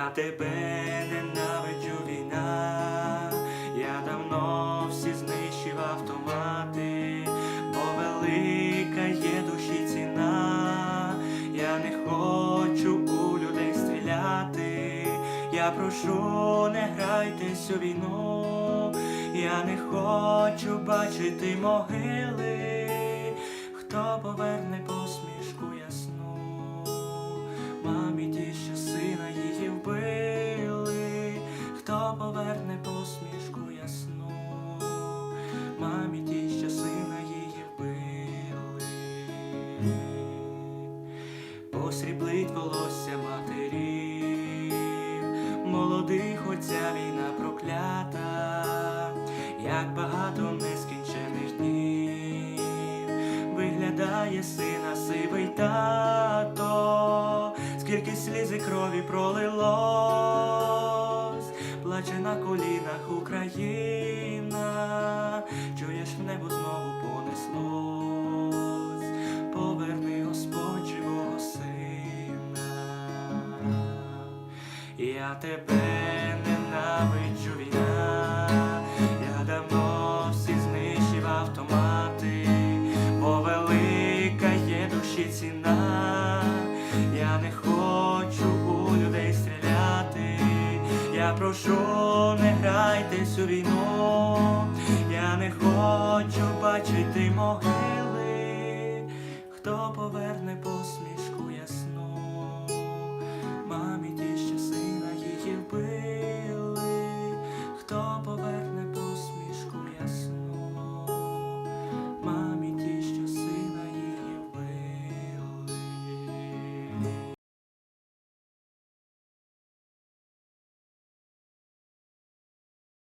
Я тебе ненавиджу війна, я давно всі знищив автомати, бо велика є душі ціна, я не хочу у людей стріляти, я прошу, не грайтесь у війну, я не хочу бачити могили, хто поверне посріблить волосся матерів, молодих оця війна проклята, як багато нескінчених днів. Виглядає сина сивий тато, скільки сліз і крові пролилось, плаче на колінах Україна, чуєш в небо знову понеслось, Я тебе ненавиджу війна, я давно всі знищив автомати, бо велика є душі ціна, я не хочу у людей стріляти, я прошу, не грайтесь у війну, я не хочу бачити могили, хто поверне по